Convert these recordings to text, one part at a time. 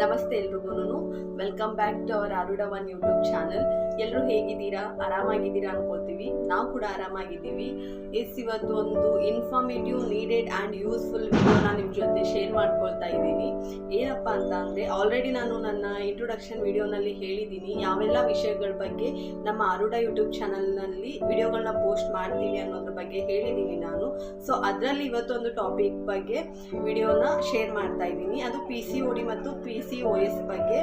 ನಮಸ್ತೆ ಎಲ್ರಿಗೂ welcome back to our ಆರುಡ ಒನ್ ಯೂಟ್ಯೂಬ್ ಚಾನಲ್ ಎಲ್ಲರೂ ಹೇಗಿದ್ದೀರಾ? ಆರಾಮಾಗಿದ್ದೀರಾ ಅನ್ಕೋತೀವಿ ನಾವು ಕೂಡ ಆರಾಮಾಗಿದ್ದೀವಿ. ಎಸ್, ಇವತ್ತು ಒಂದು ಇನ್ಫಾರ್ಮೇಟಿವ್ ನೀಡೆಡ್ ಆ್ಯಂಡ್ ಯೂಸ್ಫುಲ್ ವಿಡಿಯೋನ ನಿಮ್ಮ ಜೊತೆ ಶೇರ್ ಮಾಡ್ಕೊಳ್ತಾ ಇದ್ದೀನಿ. ಏನಪ್ಪ ಅಂತ ಅಂದರೆ ಆಲ್ರೆಡಿ ನಾನು ನನ್ನ ಇಂಟ್ರೊಡಕ್ಷನ್ ವಿಡಿಯೋನಲ್ಲಿ ಹೇಳಿದ್ದೀನಿ. ಯಾವೆಲ್ಲ ವಿಷಯಗಳ ಬಗ್ಗೆ ನಮ್ಮ ಆರುಡ ಯೂಟ್ಯೂಬ್ ಚಾನಲ್ನಲ್ಲಿ ವಿಡಿಯೋಗಳನ್ನ ಪೋಸ್ಟ್ ಮಾಡ್ತೀವಿ ಅನ್ನೋದ್ರ ಬಗ್ಗೆ ಹೇಳಿದ್ದೀನಿ ನಾನು. ಸೊ ಅದರಲ್ಲಿ ಇವತ್ತೊಂದು ಟಾಪಿಕ್ ಬಗ್ಗೆ ವಿಡಿಯೋನ ಶೇರ್ ಮಾಡ್ತಾ ಇದ್ದೀನಿ. ಅದು ಪಿ ಸಿ ಒ ಡಿ ಮತ್ತು ಪಿ ಸಿ ಒ ಎಸ್ ಬಗ್ಗೆ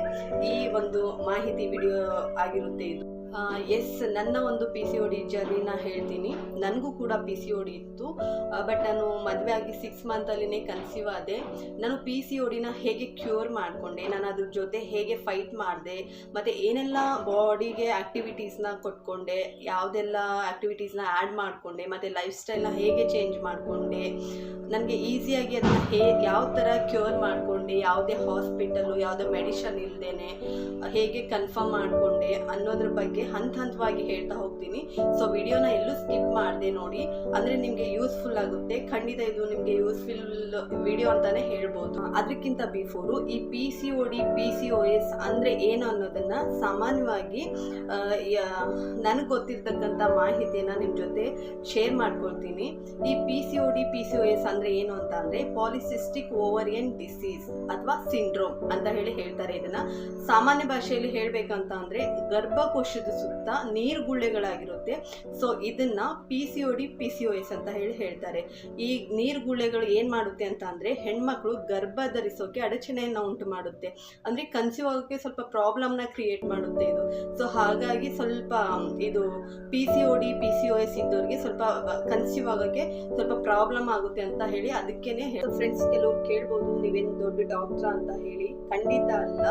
ಈ ಒಂದು ಮಾಹಿತಿ ವಿಡಿಯೋ ಆಗಿರುತ್ತೆ ಇದು. ಎಸ್ ನನ್ನ ಒಂದು ಪಿ ಸಿ ಒ ಡಿ ಜರ್ನಿನ ಹೇಳ್ತೀನಿ. ನನಗೂ ಕೂಡ ಪಿ ಸಿ ಒ ಡಿ ಇತ್ತು. ಬಟ್ ನಾನು ಮದುವೆ ಆಗಿ ಸಿಕ್ಸ್ ಮಂತಲ್ಲಿನೇ ಕನ್ಸೀವ್ ಆದೆ. ನಾನು ಪಿ ಸಿ ಒ ಹೇಗೆ ಕ್ಯೂರ್ ಮಾಡಿಕೊಂಡೆ? ನಾನು ಅದ್ರ ಜೊತೆ ಹೇಗೆ ಫೈಟ್ ಮಾಡಿದೆ? ಮತ್ತು ಏನೆಲ್ಲ ಬಾಡಿಗೆ ಆ್ಯಕ್ಟಿವಿಟೀಸ್ನ ಕೊಟ್ಕೊಂಡೆ? ಯಾವುದೆಲ್ಲ ಆ್ಯಕ್ಟಿವಿಟೀಸ್ನ ಆ್ಯಡ್ ಮಾಡಿಕೊಂಡೆ? ಮತ್ತು ಲೈಫ್ ಸ್ಟೈಲ್ನ ಹೇಗೆ ಚೇಂಜ್ ಮಾಡಿಕೊಂಡೆ? ನನಗೆ ಈಸಿಯಾಗಿ ಅದನ್ನು ಹೇಗೆ ಯಾವ ಥರ ಕ್ಯೂರ್ ಮಾಡಿಕೊಂಡೆ? ಯಾವುದೇ ಹಾಸ್ಪಿಟಲು ಯಾವುದೇ ಮೆಡಿಷನ್ ಇಲ್ಲದೇನೆ ಹೇಗೆ ಕನ್ಫರ್ಮ್ ಮಾಡಿಕೊಂಡೆ ಅನ್ನೋದ್ರ ಬಗ್ಗೆ ಹಂತ ಹಂತವಾಗಿ ಹೇಳ್ತಾ ಹೋಗ್ತೀನಿ. ಸೊ ವಿಡಿಯೋನ ಎಲ್ಲೂ ಸ್ಕಿಪ್ ಮಾಡಿದೆ ನೋಡಿ. ಅಂದರೆ ನಿಮಗೆ ಯೂಸ್ಫುಲ್ ಆಗುತ್ತೆ. ಖಂಡಿತ ಇದು ನಿಮಗೆ ಯೂಸ್ಫುಲ್ ವಿಡಿಯೋ ಅಂತಾನೆ ಹೇಳ್ಬೋದು. ಅದಕ್ಕಿಂತ ಬಿಫೋರ್ ಈ P C O D P C O S ಅಂದರೆ ಏನು ಅನ್ನೋದನ್ನು ಸಾಮಾನ್ಯವಾಗಿ ನನಗೆ ಗೊತ್ತಿರ್ತಕ್ಕಂಥ ಮಾಹಿತಿಯನ್ನ ನಿಮ್ಮ ಜೊತೆ ಶೇರ್ ಮಾಡ್ಕೊಳ್ತೀನಿ. ಈ P C O D P C O S ಅಂದರೆ ಏನು ಅಂತ ಅಂದರೆ ಪಾಲಿಸಿಸ್ಟಿಕ್ ಓವರಿಯನ್ ಡಿಸೀಸ್ ಅಥವಾ ಸಿಂಡ್ರೋಮ್ ಅಂತ ಹೇಳಿ ಹೇಳ್ತಾರೆ ಇದನ್ನ. ಸಾಮಾನ್ಯ ಭಾಷೆಯಲ್ಲಿ ಹೇಳಬೇಕಂತ ಅಂದರೆ ಗರ್ಭಕೋಶದ ಸುತ್ತ ನೀರುಗುಳ್ಳೆಗಳಾಗಿರುತ್ತೆ ಸೊ ಇದನ್ನ P C O D P C O S ಅಂತ ಹೇಳಿ ಹೇಳ್ತಾರೆ. ಈ ನೀರು ಗುಳ್ಳೆಗಳು ಏನು ಮಾಡುತ್ತೆ ಅಂತ ಅಂದರೆ ಹೆಣ್ಮಕ್ಳು ಗರ್ಭ ಧರಿಸೋಕೆ ಅಡಚಣೆಯನ್ನು ಉಂಟು ಮಾಡುತ್ತೆ. ಅಂದರೆ ಕನ್ಸಿವ್ ಆಗೋಕ್ಕೆ ಸ್ವಲ್ಪ ಪ್ರಾಬ್ಲಮ್ನ ಕ್ರಿಯೇಟ್ ಮಾಡುತ್ತೆ ಇದು. ಸೊ ಹಾಗಾಗಿ ಸ್ವಲ್ಪ ಇದು P C O D P C O S ಇದ್ದವ್ರಿಗೆ ಸ್ವಲ್ಪ ಕನ್ಸಿವ್ ಆಗೋಕ್ಕೆ ಸ್ವಲ್ಪ ಪ್ರಾಬ್ಲಮ್ ಆಗುತ್ತೆ ಅಂತ ಹೇಳಿ ಅದಕ್ಕೇನೆ ಫ್ರೆಂಡ್ಸ್ ಕೆಲವ್ರು ಕೇಳ್ಬೋದು, ನೀವೇನು ದೊಡ್ಡ ಡಾಕ್ಟ್ರಾ ಅಂತ ಹೇಳಿ. ಖಂಡಿತ ಅಲ್ಲ.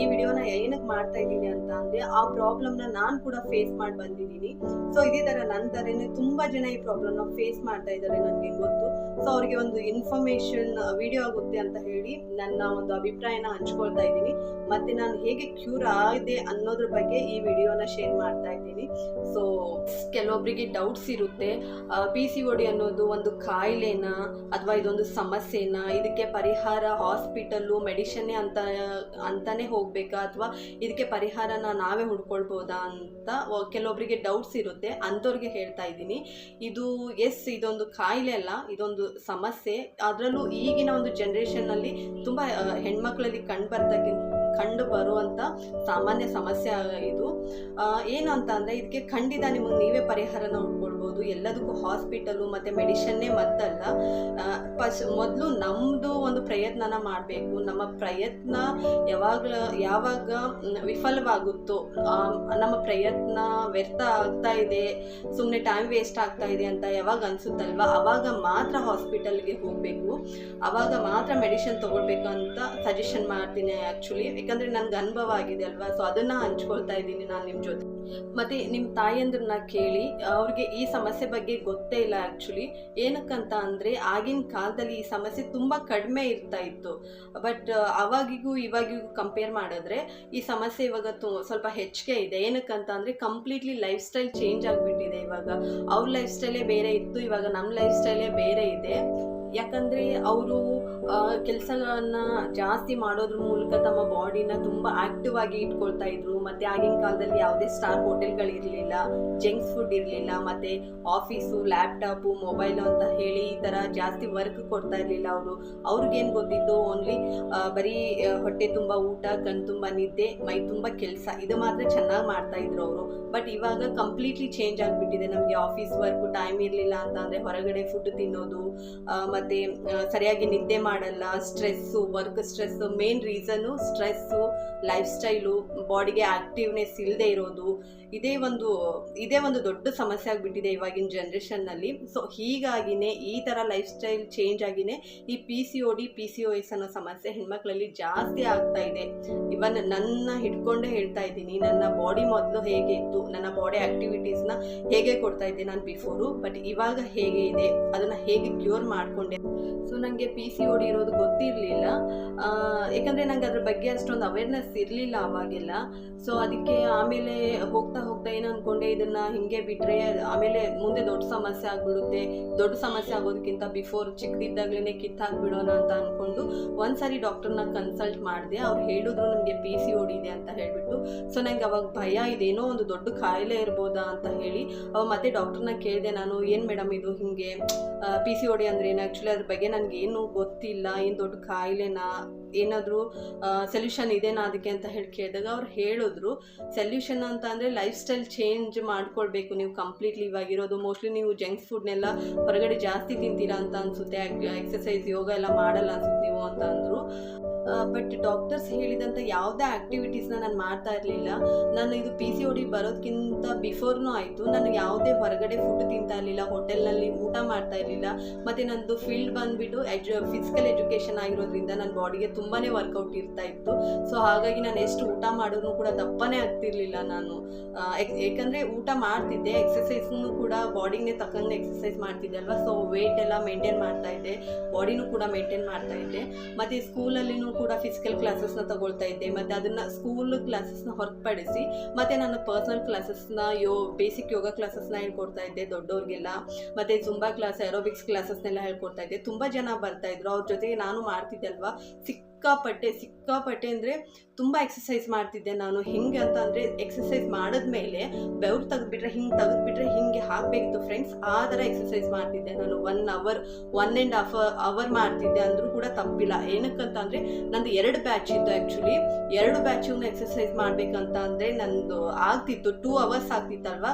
ಈ ವಿಡಿಯೋನ ಏನಕ್ಕೆ ಮಾಡ್ತಾ ಇದ್ದೀನಿ ಅಂತ ಅಂದ್ರೆ ಆ ಪ್ರಾಬ್ಲಮ್ನ ನಾನು ಕೂಡ ಫೇಸ್ ಮಾಡಿ ಬಂದಿದ್ದೀನಿ. ಸೊ ಇದೇ ತರ ನನ್ನ ತರನೇ ತುಂಬಾ ಜನ ಈ ಪ್ರಾಬ್ಲಮ್ನ ಫೇಸ್ ಮಾಡ್ತಾ ಇದ್ದಾರೆ ನನಗೆ ಗೊತ್ತು. ಸೊ ಅವ್ರಿಗೆ ಒಂದು ಇನ್ಫಾರ್ಮೇಶನ್ ವಿಡಿಯೋ ಆಗುತ್ತೆ ಅಂತ ಹೇಳಿ ನನ್ನ ಒಂದು ಅಭಿಪ್ರಾಯನ ಹಂಚ್ಕೊಳ್ತಾ ಇದ್ದೀನಿ. ಮತ್ತೆ ನಾನು ಹೇಗೆ ಕ್ಯೂರ್ ಆಗಿದೆ ಅನ್ನೋದ್ರ ಬಗ್ಗೆ ಈ ವಿಡಿಯೋನ ಶೇರ್ ಮಾಡ್ತಾ ಇದ್ದೀನಿ. ಸೊ ಕೆಲವೊಬ್ಬರಿಗೆ ಡೌಟ್ಸ್ ಇರುತ್ತೆ. ಪಿ ಸಿ ಒಡಿ ಅನ್ನೋದು ಒಂದು ಕಾಯಿಲೆನಾ ಅಥವಾ ಇದೊಂದು ಸಮಸ್ಯೆನಾ? ಇದಕ್ಕೆ ಪರಿಹಾರ ಹಾಸ್ಪಿಟಲ್ಲು ಮೆಡಿಷನ್ನೇ ಅಂತ, ಅಂತಾನೆ ಹೋಗ್ಬೇಕಾ ಅಥವಾ ಇದಕ್ಕೆ ಪರಿಹಾರನ ನಾವೇ ಹುಡ್ಕೊಳ್ಬೋದಾ ಅಂತ ಕೆಲವೊಬ್ಬರಿಗೆ ಡೌಟ್ಸ್ ಇರುತ್ತೆ. ಅಂಥವ್ರಿಗೆ ಹೇಳ್ತಾ ಇದ್ದೀನಿ. ಇದು ಎಸ್ ಇದೊಂದು ಕಾಯಿಲೆ ಅಲ್ಲ, ಇದೊಂದು ಸಮಸ್ಯೆ. ಅದರಲ್ಲೂ ಈಗಿನ ಒಂದು ಜನ್ರೇಷನ್ನಲ್ಲಿ ತುಂಬ ಹೆಣ್ಮಕ್ಳಲ್ಲಿ ಕಂಡು ಬರ್ತಕ್ಕಿಂತ ಕಂಡು ಬರುವಂಥ ಸಾಮಾನ್ಯ ಸಮಸ್ಯೆ ಇದು. ಏನು ಅಂತ ಅಂದರೆ, ಇದಕ್ಕೆ ಖಂಡಿತ ನಿಮಗೆ ನೀವೇ ಪರಿಹಾರನ ಹುಡ್ಕೊಳ್ಬೋದು ಎಲ್ಲದಕ್ಕೂ ಹಾಸ್ಪಿಟಲು ಮತ್ತು ಮೆಡಿಷನ್ನೇ ಮದ್ದಲ್ಲ ಫಸ್ಟ್ ಮೊದಲು ನಮ್ಮದು ಒಂದು ಪ್ರಯತ್ನನ ಮಾಡಬೇಕು. ನಮ್ಮ ಪ್ರಯತ್ನ ಯಾವಾಗಲ, ಯಾವಾಗ ವಿಫಲವಾಗುತ್ತೋ ನಮ್ಮ ಪ್ರಯತ್ನ ವ್ಯರ್ಥ ಆಗ್ತಾ ಇದೆ ಸುಮ್ಮನೆ ಟೈಮ್ ವೇಸ್ಟ್ ಆಗ್ತಾ ಇದೆ ಅಂತ ಯಾವಾಗ ಅನಿಸುತ್ತಲ್ವ? ಆವಾಗ ಮಾತ್ರ ಹಾಸ್ಪಿಟಲ್ಗೆ ಹೋಗಬೇಕು. ಆವಾಗ ಮಾತ್ರ ಮೆಡಿಷನ್ ತೊಗೊಳ್ಬೇಕು ಅಂತ ಸಜೆಷನ್ ಮಾಡ್ತೀನಿ ಆ್ಯಕ್ಚುಲಿ ಯಾಕಂದರೆ ನನಗೆ ಅನುಭವ ಆಗಿದೆ ಅಲ್ವಾ? ಸೊ ಅದನ್ನು ಹಂಚ್ಕೊಳ್ತಾ ಇದ್ದೀನಿ ನಾನು ನಿಮ್ಮ ಜೊತೆ. ಮತ್ತು ನಿಮ್ಮ ತಾಯಿಯಂದ್ರನ್ನ ಕೇಳಿ, ಅವ್ರಿಗೆ ಈ ಸಮಸ್ಯೆ ಬಗ್ಗೆ ಗೊತ್ತೇ ಇಲ್ಲ ಆ್ಯಕ್ಚುಲಿ ಏನಕ್ಕಂತ ಅಂದರೆ, ಆಗಿನ ಕಾಲದಲ್ಲಿ ಈ ಸಮಸ್ಯೆ ತುಂಬ ಕಡಿಮೆ ಇರ್ತಾ ಇತ್ತು. ಬಟ್ ಅವಾಗಿಗೂ ಇವಾಗಿಗೂ ಕಂಪೇರ್ ಮಾಡಿದ್ರೆ, ಈ ಸಮಸ್ಯೆ ಇವಾಗ ತು, ಸ್ವಲ್ಪ ಹೆಚ್ಚಿಗೆ ಇದೆ. ಏನಕ್ಕಂತ ಅಂದರೆ ಕಂಪ್ಲೀಟ್ಲಿ ಲೈಫ್ ಸ್ಟೈಲ್ ಚೇಂಜ್ ಆಗಿಬಿಟ್ಟಿದೆ ಇವಾಗ. ಅವ್ರ ಲೈಫ್ ಸ್ಟೈಲೇ ಬೇರೆ ಇತ್ತು, ಇವಾಗ ನಮ್ಮ ಲೈಫ್ ಸ್ಟೈಲೇ ಬೇರೆ ಇದೆ. ಯಾಕಂದರೆ, ಅವರು ಕೆಲಸಗಳನ್ನ ಜಾಸ್ತಿ ಮಾಡೋದ್ರ ಮೂಲಕ ತಮ್ಮ ಬಾಡಿನ ತುಂಬಾ ಆಕ್ಟಿವ್ ಆಗಿ ಇಟ್ಕೊಳ್ತಾ ಇದ್ರು. ಮತ್ತೆ ಆಗಿನ ಕಾಲದಲ್ಲಿ ಯಾವುದೇ ಸ್ಟಾರ್ ಹೋಟೆಲ್ಗಳಿರಲಿಲ್ಲ ಜಂಕ್ಸ್ ಫುಡ್ ಇರಲಿಲ್ಲ, ಮತ್ತೆ ಆಫೀಸು ಲ್ಯಾಪ್ಟಾಪು ಮೊಬೈಲು ಅಂತ ಹೇಳಿ ಈ ತರ ಜಾಸ್ತಿ ವರ್ಕ್ ಕೊಡ್ತಾ ಇರಲಿಲ್ಲ ಅವರು. ಅವ್ರಿಗೇನು ಗೊತ್ತಿತ್ತು? ಓನ್ಲಿ ಬರೀ ಹೊಟ್ಟೆ ತುಂಬ ಊಟ, ಕಣ್ ತುಂಬ ನಿದ್ದೆ, ಮೈ ತುಂಬ ಕೆಲಸ. ಇದು ಮಾತ್ರ ಚೆನ್ನಾಗಿ ಮಾಡ್ತಾ ಇದ್ರು ಅವರು. ಬಟ್ ಇವಾಗ ಕಂಪ್ಲೀಟ್ಲಿ ಚೇಂಜ್ ಆಗಿಬಿಟ್ಟಿದೆ. ನಮಗೆ ಆಫೀಸ್ ವರ್ಕ್ ಟೈಮ್ ಇರಲಿಲ್ಲ ಅಂತ ಅಂದರೆ ಹೊರಗಡೆ ಫುಡ್ ತಿನ್ನೋದು ಮತ್ತೆ ಸರಿಯಾಗಿ ನಿದ್ದೆ ಮಾಡಲ್ಲ stress work stress main reason stress life style ಬಾಡಿಗೆ ಆ್ಯಕ್ಟಿವ್ನೆಸ್ ಇಲ್ಲದೆ ಇರೋದು, ಇದೇ ಒಂದು ಇದೇ ಒಂದು ದೊಡ್ಡ ಸಮಸ್ಯೆ ಆಗಿಬಿಟ್ಟಿದೆ ಇವಾಗಿನ ಜನ್ರೇಷನ್ನಲ್ಲಿ ಸೊ ಹೀಗಾಗಿನೇ ಈ ಥರ ಲೈಫ್ ಸ್ಟೈಲ್ ಚೇಂಜ್ ಆಗಿನೇ ಈ P C O D P C O S ಅನ್ನೋ ಸಮಸ್ಯೆ ಹೆಣ್ಮಕ್ಳಲ್ಲಿ ಜಾಸ್ತಿ ಆಗ್ತಾ ಇದೆ. ಇವನ್ ನನ್ನ ಹಿಡ್ಕೊಂಡೇ ಹೇಳ್ತಾ ಇದ್ದೀನಿ, ನನ್ನ ಬಾಡಿ ಮೊದಲು ಹೇಗೆ ಇತ್ತು, ನನ್ನ ಬಾಡಿ ಆ್ಯಕ್ಟಿವಿಟೀಸ್ನ ಹೇಗೆ ಕೊಡ್ತಾ ಇದ್ದೆ ನಾನು ಬಿಫೋರು ಬಟ್ ಇವಾಗ ಹೇಗೆ ಇದೆ, ಅದನ್ನು ಹೇಗೆ ಕ್ಯೂರ್ ಮಾಡಿಕೊಂಡೆ ನನಗೆ ಪಿ ಸಿ ಓಡಿ ಇರೋದು ಗೊತ್ತಿರಲಿಲ್ಲ. ಯಾಕಂದರೆ ನನಗೆ ಅದ್ರ ಬಗ್ಗೆ ಅಷ್ಟೊಂದು ಅವೇರ್ನೆಸ್ ಇರಲಿಲ್ಲ ಅವಾಗೆಲ್ಲ. ಸೊ ಅದಕ್ಕೆ ಆಮೇಲೆ ಹೋಗ್ತಾ ಹೋಗ್ತಾ ಏನು ಅಂದ್ಕೊಂಡೆ ಇದನ್ನು ಹಿಂಗೆ ಬಿಟ್ಟರೆ ಆಮೇಲೆ ಮುಂದೆ ದೊಡ್ಡ ಸಮಸ್ಯೆ ಆಗಿಬಿಡುತ್ತೆ. ದೊಡ್ಡ ಸಮಸ್ಯೆ ಆಗೋದಕ್ಕಿಂತ ಬಿಫೋರ್ ಚಿಕ್ಕದಿದ್ದಾಗಲೇ ಕಿತ್ತಾಕ್ಬಿಡೋಣ ಅಂತ ಅಂದ್ಕೊಂಡು ಒಂದ್ಸರಿ ಡಾಕ್ಟರ್ನ ಕನ್ಸಲ್ಟ್ ಮಾಡಿದೆ. ಅವ್ರು ಹೇಳಿದ್ರು ನನಗೆ ಪಿ ಸಿ ಓಡಿದೆ ಅಂತ ಹೇಳಿಬಿಟ್ಟು. ಸೊ ನಂಗೆ ಅವಾಗ ಭಯ, ಇದೇನೋ ಒಂದು ದೊಡ್ಡ ಕಾಯಿಲೆ ಇರ್ಬೋದಾ ಅಂತ ಹೇಳಿ ಅವಾಗ ಮತ್ತೆ ಡಾಕ್ಟರ್ನ ಕೇಳಿದೆ ನಾನು, ಏನು ಮೇಡಮ್ ಇದು ಹಿಂಗೆ? ಪಿ ಸಿ ಓಡಿ ಅಂದ್ರೆ ಏನು? ಆ್ಯಕ್ಚುಲಿ ಅದ್ರ ಬಗ್ಗೆ ನನಗೇನು ಗೊತ್ತಿಲ್ಲ. ಏನು ದೊಡ್ಡ ಕಾಯಿಲೆನಾ ಏನಾದರೂ ಸೊಲ್ಯೂಷನ್ ಇದೇನಾ ಅದಕ್ಕೆ ಅಂತ ಹೇಳಿ ಕೇಳಿದಾಗ ಅವ್ರು ಹೇಳಿದ್ರು ಸೊಲ್ಯೂಷನ್ ಅಂತ ಅಂದರೆ ಲೈಫ್ ಸ್ಟೈಲ್ ಚೇಂಜ್ ಮಾಡ್ಕೊಳ್ಬೇಕು. ನೀವು ಕಂಪ್ಲೀಟ್ಲಿ ಇವಾಗಿರೋದು. ಮೋಸ್ಟ್ಲಿ ನೀವು ಜಂಕ್ ಫುಡ್ನೆಲ್ಲ ಹೊರಗಡೆ ಜಾಸ್ತಿ ತಿಂತೀರಾ ಅಂತ ಅನಿಸುತ್ತೆ. ಎಕ್ಸಸೈಸ್ ಯೋಗ ಎಲ್ಲ ಮಾಡಲ್ಲ ಅನ್ಸುತ್ತೆ ನೀವು ಅಂತ ಅಂದರು. ಬಟ್ ಡಾಕ್ಟರ್ಸ್ ಹೇಳಿದಂಥ ಯಾವುದೇ ಆ್ಯಕ್ಟಿವಿಟೀಸ್ನ ನಾನು ಮಾಡ್ತಾ ಇರಲಿಲ್ಲ. ನಾನು ಇದು ಪಿ ಸಿ ಓಡಿ ಬರೋದಕ್ಕಿಂತ ಬಿಫೋರ್ನೂ ಆಯಿತು. ನಾನು ಯಾವುದೇ ಹೊರಗಡೆ ಫುಡ್ ತಿಂತಾ ಇರಲಿಲ್ಲ ಹೋಟೆಲ್ನಲ್ಲಿ ಊಟ ಮಾಡ್ತಾ ಇರಲಿಲ್ಲ. ಮತ್ತು ನಂದು ಫೀಲ್ಡ್ ಬಂದುಬಿಟ್ಟು ಎಜು ಫಿಸಿಕಲ್ ಎಜುಕೇಷನ್ ಆಗಿರೋದ್ರಿಂದ ನನ್ನ ಬಾಡಿಗೆ ತುಂಬಾ ವರ್ಕೌಟ್ ಇರ್ತಾ ಇತ್ತು. ಸೊ ಹಾಗಾಗಿ ನಾನು ಎಷ್ಟು ಊಟ ಮಾಡಿದ್ರು ಕೂಡ ದಪ್ಪನೇ ಆಗ್ತಿರ್ಲಿಲ್ಲ ನಾನು. ಏಕೆಂದರೆ ಊಟ ಮಾಡ್ತಿದ್ದೆ. ಎಕ್ಸಸೈಸ್ನು ಕೂಡ ಬಾಡಿಗೆ ತಕ್ಕಂಗೆ ಎಕ್ಸಸೈಸ್ ಮಾಡ್ತಿದ್ದೆ ಅಲ್ವಾ? ಸೊ ವೇಟ್ ಎಲ್ಲ ಮೇಂಟೈನ್ ಮಾಡ್ತಾ ಇದ್ದೆ. ಬಾಡಿನೂ ಕೂಡ ಮೇಂಟೈನ್ ಮಾಡ್ತಾ ಇದ್ದೆ. ಮತ್ತು ಸ್ಕೂಲಲ್ಲಿನೂ ಕೂಡ ಫಿಸಿಕಲ್ ಕ್ಲಾಸಸ್ನ ತಗೊಳ್ತಾ ಇದ್ದೆ. ಮತ್ತು ಅದನ್ನು ಸ್ಕೂಲ್ ಕ್ಲಾಸಸ್ನ ಹೊರತುಪಡಿಸಿ ಮತ್ತು ನಾನು ಪರ್ಸನಲ್ ಕ್ಲಾಸಸ್ನ ಯೋ ಬೇಸಿಕ್ ಯೋಗ ಕ್ಲಾಸಸ್ನ ಹೇಳ್ಕೊಡ್ತಾ ಇದ್ದೆ ದೊಡ್ಡವ್ರಿಗೆಲ್ಲ. ಮತ್ತು ಜುಂಬಾ ಕ್ಲಾಸ್ ಏರೋಬಿಕ್ಸ್ ಕ್ಲಾಸಸ್ನೆಲ್ಲ ಹೇಳ್ಕೊಡ್ತಾ ಇದ್ದೆ. ತುಂಬ ಜನ ಬರ್ತಾ ಇದ್ರು. ಅವ್ರ ಜೊತೆಗೆ ನಾನು ಮಾಡ್ತಿದ್ದೆ ಅಲ್ವಾ ಸಿಕ್ಕಾಪಟ್ಟೆ ಸಿಕ್ಕಾಪಟ್ಟೆ ಅಂದರೆ ತುಂಬ ಎಕ್ಸಸೈಸ್ ಮಾಡ್ತಿದ್ದೆ ನಾನು. ಹೆಂಗೆ ಅಂತ ಅಂದರೆ ಎಕ್ಸಸೈಸ್ ಮಾಡಿದ್ಮೇಲೆ ಬೆವ್ರು ತೆಗೆದ್ಬಿಟ್ರೆ ಹಿಂಗೆ ತೆಗೆದ್ಬಿಟ್ರೆ ಹಿಂಗೆ ಹಾಕಬೇಕಿತ್ತು ಫ್ರೆಂಡ್ಸ್ ಆ ಥರ ಎಕ್ಸಸೈಸ್ ಮಾಡ್ತಿದ್ದೆ ನಾನು. One hour one and half hour ಮಾಡ್ತಿದ್ದೆ ಅಂದರೂ ಕೂಡ ತಪ್ಪಿಲ್ಲ. ಏನಕ್ಕಂತ ಅಂದರೆ ನಂದು ಎರಡು ಬ್ಯಾಚ್ ಇತ್ತು ಆ್ಯಕ್ಚುಲಿ ಎರಡು ಬ್ಯಾಚನ್ನು ಎಕ್ಸಸೈಸ್ ಮಾಡಬೇಕಂತ ಅಂದರೆ ನಂದು ಆಗ್ತಿತ್ತು. ಟೂ ಅವರ್ಸ್ ಆಗ್ತಿತ್ತಲ್ವ?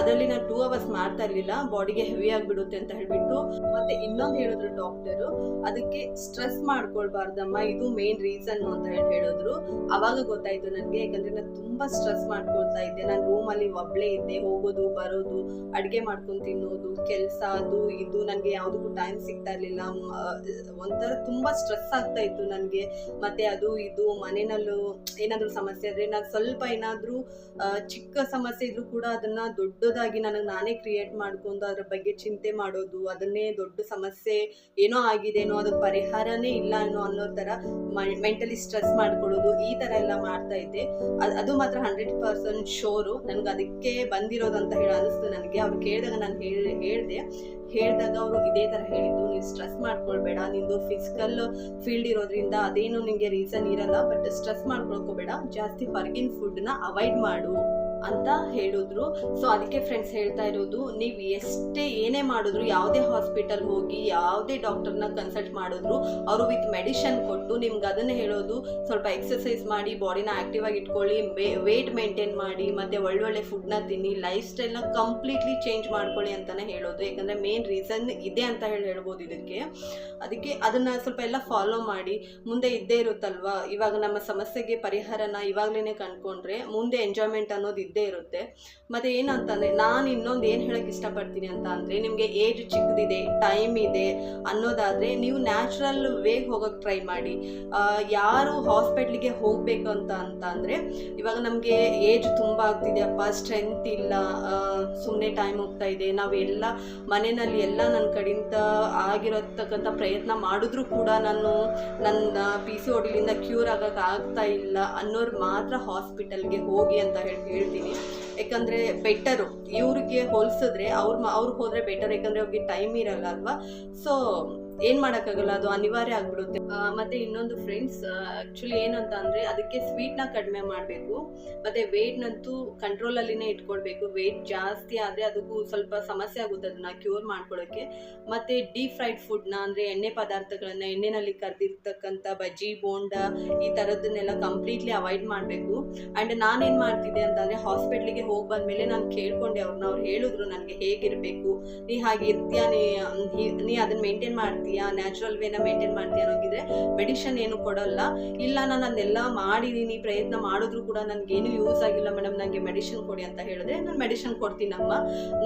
ಅದರಲ್ಲಿ ನಾನು ಟೂ ಅವರ್ಸ್ ಮಾಡ್ತಾ ಇರಲಿಲ್ಲ. ಬಾಡಿಗೆ ಹೆವಿ ಆಗಿಬಿಡುತ್ತೆ ಅಂತ ಹೇಳಿಬಿಟ್ಟು. ಮತ್ತೆ ಇನ್ನೊಂದು ಹೇಳಿದ್ರು ಡಾಕ್ಟರು ಅದಕ್ಕೆ ಸ್ಟ್ರೆಸ್ ಮಾಡ್ಕೊಳ್ಬಾರ್ದಮ್ಮ. ಇದು ಮೇನ್ ರೀಸನ್ ಅಂತ ಹೇಳಿ ಹೇಳಿದ್ರು. ಅವಾಗ ಗೊತ್ತಾಯ್ತು ನನಗೆ, ಯಾಕಂದ್ರೆ ನಾನು ತುಂಬಾ ಸ್ಟ್ರೆಸ್ ಮಾಡ್ಕೊಳ್ತಾ ಇದ್ದೆ. ನಾನು ರೂಮಲ್ಲಿ ಒಬ್ಳೆ ಇದ್ದೆ. ಹೋಗೋದು, ಬರೋದು, ಅಡುಗೆ ಮಾಡ್ಕೊಂಡು ತಿನ್ನೋದು, ಕೆಲಸ, ಅದು ಇದು ನನಗೆ ಯಾವುದಕ್ಕೂ ಟೈಮ್ ಸಿಗ್ತಾ ಇರಲಿಲ್ಲ. ಒಂಥರ ತುಂಬಾ ಸ್ಟ್ರೆಸ್ ಆಗ್ತಾ ಇತ್ತು ನನಗೆ. ಮತ್ತೆ ಅದು ಇದು ಮನೆಯಲ್ಲೂ ಏನಾದರೂ ಸಮಸ್ಯೆ ಆದರೆ ನಾನು ಸ್ವಲ್ಪ ಏನಾದರೂ ಚಿಕ್ಕ ಸಮಸ್ಯೆ ಇದ್ರೂ ಕೂಡ ಅದನ್ನ ದೊಡ್ಡದಾಗಿ ನನಗೆ ನಾನೇ ಕ್ರಿಯೇಟ್ ಮಾಡ್ಕೊಂಡು ಅದ್ರ ಬಗ್ಗೆ ಚಿಂತೆ ಮಾಡೋದು, ಅದನ್ನೇ ದೊಡ್ಡ ಸಮಸ್ಯೆ, ಏನೋ ಆಗಿದೆನೋ, ಅದಕ್ಕೆ ಪರಿಹಾರನೇ ಇಲ್ಲ ಅನ್ನೋ ಅನ್ನೋ ಥರ ಮೆಂಟಲಿ ಸ್ಟ್ರೆಸ್ ಮಾಡ್ಕೊಳ್ಳೋದು ಈ ಥರ ಎಲ್ಲ ಮಾಡ್ತಾ ಇದ್ದೆ. ಅದು ಮಾತ್ರ ಹಂಡ್ರೆಡ್ ಪರ್ಸೆಂಟ್ ಶೋರು ನನಗೆ ಅದಕ್ಕೆ ಬಂದಿರೋದು ಅಂತ ಹೇಳಿ ಅನಿಸ್ತು ನನಗೆ. ಅವ್ರು ಕೇಳಿದಾಗ ನಾನು ಹೇಳಿ, ಹೇಳಿದೆ. ಹೇಳಿದಾಗ ಅವರು ಇದೇ ಥರ ಹೇಳಿದ್ದು, ನೀವು ಸ್ಟ್ರೆಸ್ ಮಾಡ್ಕೊಳ್ಬೇಡ. ನಿಂದು ಫಿಸಿಕಲ್ ಫೀಲ್ಡ್ ಇರೋದ್ರಿಂದ ಅದೇನು ನಿಮಗೆ ರೀಸನ್ ಇರಲ್ಲ. ಬಟ್ ಸ್ಟ್ರೆಸ್ ಮಾಡ್ಕೊಳ್ಕೋಬೇಡ ಜಾಸ್ತಿ ಹೊರಗಿನ ಫುಡ್ನ ಅವಾಯ್ಡ್ ಮಾಡು. ಅಂತ ಹೇಳಿದ್ರು. ಸೊ ಅದಕ್ಕೆ ಫ್ರೆಂಡ್ಸ್ ಹೇಳ್ತಾ ಇರೋದು, ನೀವು ಎಷ್ಟೇ ಏನೇ ಮಾಡಿದ್ರು, ಯಾವುದೇ ಹಾಸ್ಪಿಟಲ್ ಹೋಗಿ, ಯಾವುದೇ ಡಾಕ್ಟರ್ನ ಕನ್ಸಲ್ಟ್ ಮಾಡಿದ್ರು, ಅವರು ವಿತ್ ಮೆಡಿಷನ್ ಕೊಟ್ಟು ನಿಮ್ಗೆ ಅದನ್ನು ಹೇಳೋದು, ಸ್ವಲ್ಪ ಎಕ್ಸಸೈಸ್ ಮಾಡಿ ಬಾಡಿನ ಆಕ್ಟಿವ್ ಆಗಿ ಇಟ್ಕೊಳ್ಳಿ ವೇಟ್ ಮೇಂಟೈನ್ ಮಾಡಿ, ಮತ್ತೆ ಒಳ್ಳೊಳ್ಳೆ ಫುಡ್ನ ತಿನ್ನಿ ಲೈಫ್ ಸ್ಟೈಲ್ನ ಕಂಪ್ಲೀಟ್ಲಿ ಚೇಂಜ್ ಮಾಡ್ಕೊಳ್ಳಿ ಅಂತಲೇ ಹೇಳೋದು. ಯಾಕಂದರೆ ಮೇನ್ ರೀಸನ್ ಇದೆ ಅಂತ ಹೇಳಿ ಹೇಳ್ಬೋದು ಇದಕ್ಕೆ. ಅದಕ್ಕೆ ಅದನ್ನು ಸ್ವಲ್ಪ ಎಲ್ಲ ಫಾಲೋ ಮಾಡಿ. ಮುಂದೆ ಇದ್ದೇ ಇರುತ್ತಲ್ವಾ? ಇವಾಗ ನಮ್ಮ ಸಮಸ್ಯೆಗೆ ಪರಿಹಾರನ ಇವಾಗಲೇ ಕಂಡ್ಕೊಂಡ್ರೆ, ಮುಂದೆ ಎಂಜಾಯ್ಮೆಂಟ್ ಅನ್ನೋದು ಇದ್ದೇ ಇರುತ್ತೆ. ಮತ್ತೆ ಏನಂತಂದ್ರೆ, ನಾನು ಇನ್ನೊಂದು ಏನು ಹೇಳಕ್ ಇಷ್ಟಪಡ್ತೀನಿ ಅಂತ ಅಂದ್ರೆ, ನಿಮಗೆ ಏಜ್ ಚಿಕ್ಕದಿದೆ ಟೈಮ್ ಇದೆ ಅನ್ನೋದಾದ್ರೆ, ನೀವು ನ್ಯಾಚುರಲ್ ವೇಗ್ ಹೋಗಕ್ಕೆ ಟ್ರೈ ಮಾಡಿ. ಯಾರು ಹಾಸ್ಪಿಟ್ಲಿಗೆ ಹೋಗ್ಬೇಕು ಅಂತ ಅಂತ ಅಂದ್ರೆ, ಇವಾಗ ನಮಗೆ ಏಜ್ ತುಂಬ ಆಗ್ತಿದೆಯಪ್ಪ ಸ್ಟ್ರೆಂತ್ ಇಲ್ಲ ಸುಮ್ಮನೆ ಟೈಮ್ ಹೋಗ್ತಾ ಇದೆ. ನಾವೆಲ್ಲ ಮನೆಯಲ್ಲಿ ಎಲ್ಲ ನನ್ನ ಕಡೆಯಿಂದ ಆಗಿರತಕ್ಕಂಥ ಪ್ರಯತ್ನ ಮಾಡಿದ್ರೂ ಕೂಡ ನಾನು ನನ್ನ ಪಿ ಸಿ ಒಡಿಲಿಂದ ಕ್ಯೂರ್ ಆಗಕ್ಕೆ ಆಗ್ತಾ ಇಲ್ಲ ಅನ್ನೋರು ಮಾತ್ರ ಹಾಸ್ಪಿಟಲ್ಗೆ ಹೋಗಿ ಅಂತ ಹೇಳಿ, ಹೇಳ್ತೀನಿ. ಯಾಕಂದರೆ ಬೆಟರು ಇವ್ರಿಗೆ ಹೋಲಿಸಿದ್ರೆ ಅವ್ರು ಅವ್ರಿಗೆ ಹೋದರೆ ಬೆಟರ್ ಯಾಕಂದರೆ ಅವ್ರಿಗೆ ಟೈಮ್ ಇರಲ್ಲ ಅಲ್ವಾ? ಸೊ ಏನು ಮಾಡೋಕ್ಕಾಗಲ್ಲ, ಅದು ಅನಿವಾರ್ಯ ಆಗ್ಬಿಡುತ್ತೆ. ಮತ್ತೆ ಇನ್ನೊಂದು ಫ್ರೆಂಡ್ಸ್ ಆ್ಯಕ್ಚುಲಿ ಏನಂತ ಅಂದರೆ ಅದಕ್ಕೆ ಸ್ವೀಟ್ನ ಕಡಿಮೆ ಮಾಡಬೇಕು. ಮತ್ತು ಕಂಟ್ರೋಲ್ ಕಂಟ್ರೋಲಲ್ಲಿನೇ ಇಟ್ಕೊಳ್ಬೇಕು. ವೆಯ್ಟ್ ಜಾಸ್ತಿ ಆದರೆ ಅದಕ್ಕೂ ಸ್ವಲ್ಪ ಸಮಸ್ಯೆ ಆಗುತ್ತೆ ಅದನ್ನ ಕ್ಯೂರ್ ಮಾಡ್ಕೊಳ್ಳೋಕೆ ಮತ್ತು ಡೀಪ್ ಫ್ರೈಡ್ ಫುಡ್ನ ಅಂದರೆ ಎಣ್ಣೆ ಪದಾರ್ಥಗಳನ್ನ ಎಣ್ಣೆನಲ್ಲಿ ಕರೆದಿರ್ತಕ್ಕಂಥ ಬಜ್ಜಿ, ಬೋಂಡ ಈ ಥರದನ್ನೆಲ್ಲ ಕಂಪ್ಲೀಟ್ಲಿ ಅವಾಯ್ಡ್ ಮಾಡಬೇಕು. ಆ್ಯಂಡ್ ನಾನೇನು ಮಾಡ್ತಿದ್ದೆ ಅಂತಂದರೆ ಹಾಸ್ಪಿಟ್ಲಿಗೆ ಹೋಗಿ ಬಂದಮೇಲೆ ನಾನು ಕೇಳ್ಕೊಂಡೆ ಅವ್ರನ್ನ ಅವ್ರು ಹೇಳಿದ್ರು, ನನಗೆ ಹೇಗಿರಬೇಕು? ನೀ ಹಾಗೆ ಇರ್ತೀಯ? ನೀ ನೀ ಅದನ್ನ ಮೇಂಟೈನ್ ಮಾಡ್ತೀಯಾ? ನ್ಯಾಚುರಲ್ ವೇನ ಮೇಂಟೈನ್ ಮಾಡ್ತೀಯಾ ಅನ್ನೋಗಿದ್ರೆ ಮೆಡಿಷನ್ ಏನು ಕೊಡಲ್ಲ. ಇಲ್ಲ, ನಾನು ಅದನ್ನೆಲ್ಲ ಮಾಡಿದ್ದೀನಿ ಪ್ರಯತ್ನ ಮಾಡಿದ್ರು ಕೂಡ ನನಗೇನು ಯೂಸ್ ಆಗಿಲ್ಲ ಮೇಡಮ್ ನನಗೆ ಮೆಡಿಷನ್ ಕೊಡಿ ಅಂತ ಹೇಳಿದ್ರೆ, ನಾನು ಮೆಡಿಷನ್ ಕೊಡ್ತೀನಮ್ಮ.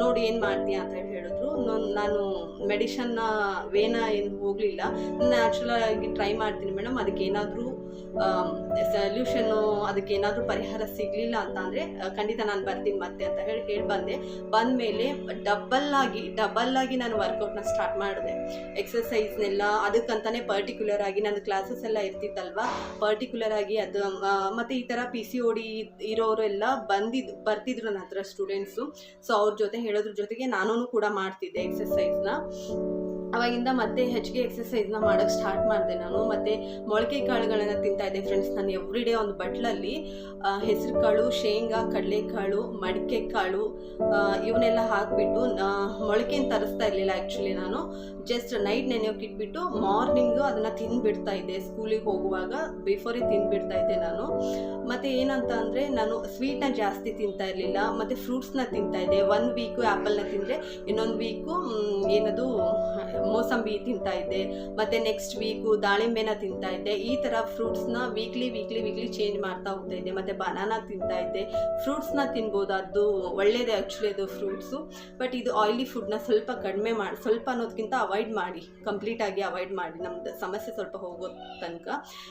ನೋಡಿ ಏನು ಮಾಡ್ತೀಯಾ ಅಂತ ಹೇಳಿ ಹೇಳಿದ್ರು. ನಾನು ಮೆಡಿಷನ್ ವೇನ ಏನು ಹೋಗಲಿಲ್ಲ. ನ್ಯಾಚುರಲ್ ಆಗಿ ಟ್ರೈ ಮಾಡ್ತೀನಿ ಮೇಡಮ್ ಅದಕ್ಕೆ ಏನಾದರೂ ಸೊಲ್ಯೂಷನ್ನು ಅದಕ್ಕೆ ಏನಾದರೂ ಪರಿಹಾರ ಸಿಗಲಿಲ್ಲ ಅಂತ ಅಂದರೆ ಖಂಡಿತ ನಾನು ಬರ್ತೀನಿ ಮತ್ತೆ ಅಂತ ಹೇಳಿ ಹೇಳಿ ಬಂದೆ ಬಂದಮೇಲೆ ಡಬಲ್ ಆಗಿ ಡಬಲ್ ಆಗಿ ನಾನು ವರ್ಕೌಟ್ನ ಸ್ಟಾರ್ಟ್ ಮಾಡಿದೆ. ಎಕ್ಸಸೈಸ್ನೆಲ್ಲ ಅದಕ್ಕಂತಲೇ ಪರ್ಟಿಕ್ಯುಲರ್ ಆಗಿ ನನ್ನ ಕ್ಲಾಸಸ್ ಎಲ್ಲ ಇರ್ತಿತ್ತಲ್ವ? ಪರ್ಟಿಕ್ಯುಲರ್ ಆಗಿ ಅದು ಮತ್ತು ಈ ಥರ ಪಿ ಸಿ ಓ ಡಿ ಇರೋರು ಎಲ್ಲ ಬಂದಿದ್ದು ಬರ್ತಿದ್ರು ನನ್ನ ಹತ್ರ ಸ್ಟೂಡೆಂಟ್ಸು ಸೊ ಅವ್ರ ಜೊತೆ ಹೇಳೋದ್ರ ಜೊತೆಗೆ ನಾನು ಕೂಡ ಮಾಡ್ತಿದ್ದೆ ಎಕ್ಸಸೈಸ್ನ ಅವಾಗಿಂದ ಮತ್ತೆ ಹೆಚ್ಚಿಗೆ ಎಕ್ಸಸೈಸ್ನ ಮಾಡೋಕ್ಕೆ ಸ್ಟಾರ್ಟ್ ಮಾಡಿದೆ ನಾನು. ಮತ್ತು ಮೊಳಕೆ ಕಾಳುಗಳನ್ನು ತಿಂತಾ ಇದ್ದೆ ಫ್ರೆಂಡ್ಸ್ ನಾನು ಎವ್ರಿ ಡೇ ಒಂದು ಬಟ್ಲಲ್ಲಿ ಹೆಸರು ಕಾಳು ಶೇಂಗಾ, ಕಡಲೆಕಾಳು ಮಡಿಕೆ ಕಾಳು ಇವನ್ನೆಲ್ಲ ಹಾಕಿಬಿಟ್ಟು ಮೊಳಕೆನ ತರಿಸ್ತಾ ಇರಲಿಲ್ಲ ಆ್ಯಕ್ಚುಲಿ ನಾನು. ಜಸ್ಟ್ ನೈಟ್ ನೆನೆಯೋಕೆ ಇಟ್ಬಿಟ್ಟು ಮಾರ್ನಿಂಗು ಅದನ್ನು ತಿಂದುಬಿಡ್ತಾ ಇದ್ದೆ. ಸ್ಕೂಲಿಗೆ ಹೋಗುವಾಗ ಬಿಫೋರೇ ತಿಂದುಬಿಡ್ತಾ ಇದ್ದೆ ನಾನು. ಮತ್ತು ಏನಂತ ಅಂದರೆ ನಾನು ಸ್ವೀಟ್ನ ಜಾಸ್ತಿ ತಿಂತಾ ಇರಲಿಲ್ಲ. ಮತ್ತು ಫ್ರೂಟ್ಸ್ನ ತಿಂತಾ ಇದ್ದೆ. ಒಂದು ವೀಕು ಆ್ಯಪಲ್ನ ತಿಂದರೆ ಇನ್ನೊಂದು ವೀಕು ಏನದು ಮೋಸಂಬಿ ತಿಂತಾ ಇದ್ದೆ. ಮತ್ತೆ ನೆಕ್ಸ್ಟ್ ವೀಕು ದಾಳಿಂಬೆನ ತಿಂತಾ ಇದ್ದೆ. ಈ ಥರ ಫ್ರೂಟ್ಸ್ನ ವೀಕ್ಲಿ ವೀಕ್ಲಿ ವೀಕ್ಲಿ ಚೇಂಜ್ ಮಾಡ್ತಾ ಹೋಗ್ತಾ ಇದ್ದೆ. ಮತ್ತೆ ಬನಾನಾ ತಿಂತಾ ಇದ್ದೆ. ಫ್ರೂಟ್ಸ್ನ ತಿನ್ಬೋದು ಅದು ಒಳ್ಳೇದೇ ಆ್ಯಕ್ಚುಲಿ ಅದು ಫ್ರೂಟ್ಸು ಬಟ್ ಇದು ಆಯಿಲಿ ಫುಡ್ನ ಸ್ವಲ್ಪ ಕಡಿಮೆ ಮಾಡಿ, ಸ್ವಲ್ಪ ಅನ್ನೋದಕ್ಕಿಂತ ಅವಾಯ್ಡ್ ಮಾಡಿ. ಕಂಪ್ಲೀಟಾಗಿ ಅವಾಯ್ಡ್ ಮಾಡಿ. ನಮ್ದು ಸಮಸ್ಯೆ ಸ್ವಲ್ಪ ಹೋಗೋ ತನಕ.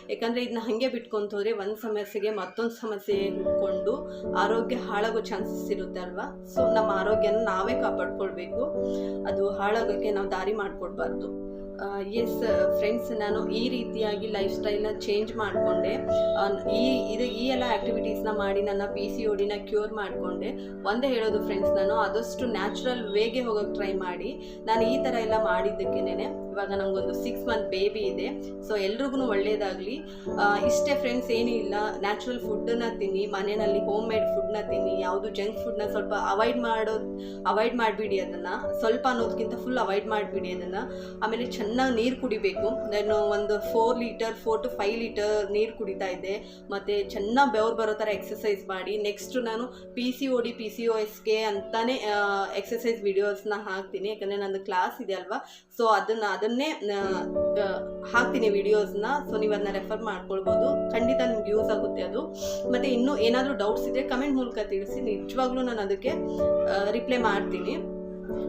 ಯಾಕಂದರೆ ಇದನ್ನ ಹಾಗೆ ಬಿಟ್ಕೊಂತ ಹೋದರೆ ಒಂದು ಸಮಸ್ಯೆಗೆ ಮತ್ತೊಂದು ಸಮಸ್ಯೆ ಹಿಡ್ಕೊಂಡು ಆರೋಗ್ಯ ಹಾಳಾಗೋ ಚಾನ್ಸಸ್ ಇರುತ್ತೆ ಅಲ್ವಾ? ಸೊ ನಮ್ಮ ಆರೋಗ್ಯನ ನಾವೇ ಕಾಪಾಡ್ಕೊಳ್ಬೇಕು. ಅದು ಹಾಳಾಗೋಕ್ಕೆ ನಾವು ದಾರಿ ಮಾಡಿಕೊಡ್ಬಾರ್ದು. ಎಸ್ ಫ್ರೆಂಡ್ಸ್ ನಾನು ಈ ರೀತಿಯಾಗಿ ಲೈಫ್ ಸ್ಟೈಲ್ನ ಚೇಂಜ್ ಮಾಡಿಕೊಂಡೆ. ಈ, ಇದು ಈ ಎಲ್ಲ ಆ್ಯಕ್ಟಿವಿಟೀಸ್ನ ಮಾಡಿ ನನ್ನ ಪಿ ಸಿ ಓಡಿನ ಡಿನ ಕ್ಯೂರ್ ಮಾಡಿಕೊಂಡೆ. ಒಂದೇ ಹೇಳೋದು ಫ್ರೆಂಡ್ಸ್ ನಾನು ಆದಷ್ಟು ನ್ಯಾಚುರಲ್ ವೇಗೆ ಹೋಗೋಕ್ಕೆ ಟ್ರೈ ಮಾಡಿ. ನಾನು ಈ ಥರ ಎಲ್ಲ ಮಾಡಿದ್ದಕ್ಕೇನೆ ಇವಾಗ ನನಗೊಂದು ಸಿಕ್ಸ್ ಮಂತ್ ಬೇಬಿ ಇದೆ. ಸೊ ಎಲ್ರಿಗೂ ಒಳ್ಳೆಯದಾಗಲಿ ಇಷ್ಟೇ ಫ್ರೆಂಡ್ಸ್ ಏನೂ ಇಲ್ಲ. ನ್ಯಾಚುರಲ್ ಫುಡ್ಡನ್ನ ತಿನ್ನಿ, ಮನೆಯಲ್ಲಿ ಹೋಮ್ ಮೇಡ್ ಫುಡ್ನ ತಿನ್ನಿ, ಯಾವುದು ಜಂಕ್ ಫುಡ್ನ ಸ್ವಲ್ಪ ಅವಾಯ್ಡ್ ಮಾಡೋ ಅವಾಯ್ಡ್ ಮಾಡಿಬಿಡಿ ಅದನ್ನು. ಸ್ವಲ್ಪ ಅನ್ನೋದಕ್ಕಿಂತ ಫುಲ್ ಅವಾಯ್ಡ್ ಮಾಡಿಬಿಡಿ ಅದನ್ನು. ಆಮೇಲೆ ಚೆನ್ನಾಗಿ ನೀರು ಕುಡಿಬೇಕು. ನಾನು ಒಂದು four litre four to five litre ನೀರು ಕುಡಿತಾ ಇದ್ದೆ. ಮತ್ತು ಚೆನ್ನಾಗಿ ಬೆವ್ರು ಬರೋ ಥರ ಎಕ್ಸಸೈಸ್ ಮಾಡಿ. ನೆಕ್ಸ್ಟ್ ನಾನು P C O D P C O ಎಸ್ಗೆ ಅಂತಲೇ ಎಕ್ಸಸೈಸ್ ವಿಡಿಯೋಸ್ನ ಹಾಕ್ತೀನಿ. ಯಾಕಂದರೆ ನಂದು ಕ್ಲಾಸ್ ಇದೆ ಅಲ್ವಾ? ಸೊ ಅದನ್ನು, ಅದನ್ನೇ ಆ, ಹಾಕ್ತೀನಿ ವಿಡಿಯೋಸ್ನ ಸೊ ನೀವು ಅದನ್ನ ರೆಫರ್ ಮಾಡ್ಕೊಳ್ಬೋದು. ಖಂಡಿತ ನಿಮ್ಗೆ ಯೂಸ್ ಆಗುತ್ತೆ ಅದು. ಮತ್ತೆ ಇನ್ನೂ ಏನಾದರೂ ಡೌಟ್ಸ್ ಇದ್ರೆ ಕಮೆಂಟ್ ಮೂಲಕ ತಿಳಿಸಿ. ನಿಜವಾಗ್ಲೂ ನಾನು ಅದಕ್ಕೆ ರಿಪ್ಲೈ ಮಾಡ್ತೀನಿ.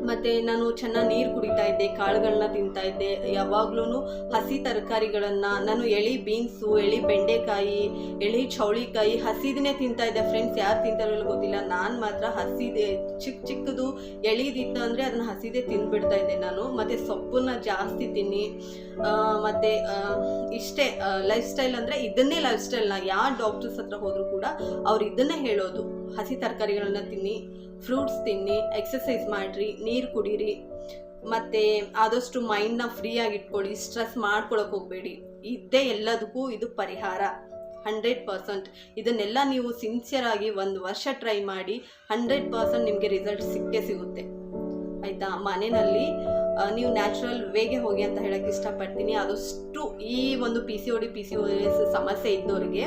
ಮತ್ತು ನಾನು ಚೆನ್ನಾಗಿ ನೀರು ಕುಡಿತಾ ಇದ್ದೆ ಕಾಳುಗಳನ್ನ ತಿಂತಾ ಇದ್ದೆ. ಯಾವಾಗ್ಲೂ ಹಸಿ ತರಕಾರಿಗಳನ್ನು ನಾನು ಎಳಿ ಬೀನ್ಸು, ಎಳಿ ಬೆಂಡೆಕಾಯಿ, ಎಳಿ ಚೌಳಿಕಾಯಿ ಹಸಿದನ್ನೇ ತಿಂತಾ ಇದ್ದೆ. ಫ್ರೆಂಡ್ಸ್ ಯಾರು ತಿಂತಾರೋ ಗೊತ್ತಿಲ್ಲ. ನಾನು ಮಾತ್ರ ಹಸಿದೆ ಚಿಕ್ಕ ಚಿಕ್ಕದು ಎಳಿದಿತ್ತು ಅಂದರೆ ಅದನ್ನು ಹಸಿದೇ ತಿಂದ್ಬಿಡ್ತಾ ಇದ್ದೆ ನಾನು. ಮತ್ತು ಸೊಪ್ಪನ್ನ ಜಾಸ್ತಿ ತಿನ್ನಿ. ಮತ್ತು ಇಷ್ಟೇ ಲೈಫ್ ಸ್ಟೈಲ್ ಅಂದರೆ ಇದನ್ನೇ ಲೈಫ್ ಸ್ಟೈಲ್ನ ಯಾವ ಡಾಕ್ಟರ್ಸ್ ಹತ್ರ ಹೋದರೂ ಕೂಡ ಅವ್ರು ಇದನ್ನೇ ಹೇಳೋದು. ಹಸಿ ತರಕಾರಿಗಳನ್ನ ತಿನ್ನಿ. ಫ್ರೂಟ್ಸ್ ತಿನ್ನಿ ಎಕ್ಸಸೈಸ್ ಮಾಡಿರಿ, ನೀರು ಕುಡೀರಿ. ಮತ್ತು ಆದಷ್ಟು ಮೈಂಡ್ನ ಫ್ರೀಯಾಗಿ ಇಟ್ಕೊಳ್ಳಿ ಸ್ಟ್ರೆಸ್ ಮಾಡ್ಕೊಳಕ್ಕೆ ಹೋಗಬೇಡಿ. ಇದ್ದೇ ಎಲ್ಲದಕ್ಕೂ ಇದು ಪರಿಹಾರ. ಹಂಡ್ರೆಡ್ ಪರ್ಸೆಂಟ್ ಇದನ್ನೆಲ್ಲ ನೀವು ಸಿನ್ಸಿಯರ್ ಆಗಿ ಒಂದು ವರ್ಷ ಟ್ರೈ ಮಾಡಿ ಹಂಡ್ರೆಡ್ ಪರ್ಸೆಂಟ್ ನಿಮಗೆ ರಿಸಲ್ಟ್ ಸಿಕ್ಕೇ ಸಿಗುತ್ತೆ. ಆಯಿತಾ? ಮನೆಯಲ್ಲಿ ನೀವು ನ್ಯಾಚುರಲ್ ವೇಗೆ ಹೋಗಿ ಅಂತ ಹೇಳಕ್ಕೆ ಇಷ್ಟಪಡ್ತೀನಿ. ಆದಷ್ಟು ಈ ಒಂದು P C O D P C O S ಸಮಸ್ಯೆ ಇದ್ದವರಿಗೆ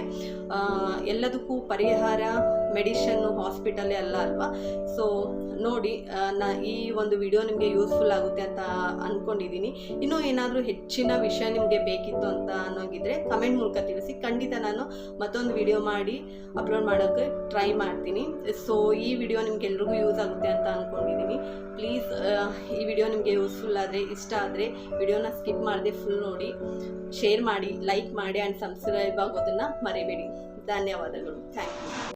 ಎಲ್ಲದಕ್ಕೂ ಪರಿಹಾರ ಮೆಡಿಷನ್ನು ಹಾಸ್ಪಿಟಲೇ ಅಲ್ಲ ಅಲ್ವಾ? ಸೊ ನೋಡಿ ನಾ ಈ ಒಂದು ವಿಡಿಯೋ ನಿಮಗೆ ಯೂಸ್ಫುಲ್ ಆಗುತ್ತೆ ಅಂತ ಅಂದ್ಕೊಂಡಿದ್ದೀನಿ ಇನ್ನೂ ಏನಾದರೂ ಹೆಚ್ಚಿನ ವಿಷಯ ನಿಮಗೆ ಬೇಕಿತ್ತು ಅಂತ ಅನ್ನೋಗಿದ್ರೆ ಕಮೆಂಟ್ ಮೂಲಕ ತಿಳಿಸಿ. ಖಂಡಿತ ನಾನು ಮತ್ತೊಂದು ವಿಡಿಯೋ ಮಾಡಿ ಅಪ್ಲೋಡ್ ಮಾಡೋಕ್ಕೆ ಟ್ರೈ ಮಾಡ್ತೀನಿ. ಸೊ ಈ ವಿಡಿಯೋ ನಿಮ್ಗೆ ಎಲ್ರಿಗೂ ಯೂಸ್ ಆಗುತ್ತೆ ಅಂತ ಅಂದ್ಕೊಂಡಿದ್ದೀನಿ ಪ್ಲೀಸ್ ಈ ವಿಡಿಯೋ ನಿಮಗೆ ಯೂಸ್ಫುಲ್ ಆದರೆ, ಇಷ್ಟ ಆದರೆ ವಿಡಿಯೋನ ಸ್ಕಿಪ್ ಮಾಡದೆ ಫುಲ್ ನೋಡಿ. ಶೇರ್ ಮಾಡಿ ಲೈಕ್ ಮಾಡಿ ಆ್ಯಂಡ್ ಸಬ್ಸ್ಕ್ರೈಬ್ ಆಗೋದನ್ನು ಮರಿಬೇಡಿ. ಧನ್ಯವಾದಗಳು. Thank you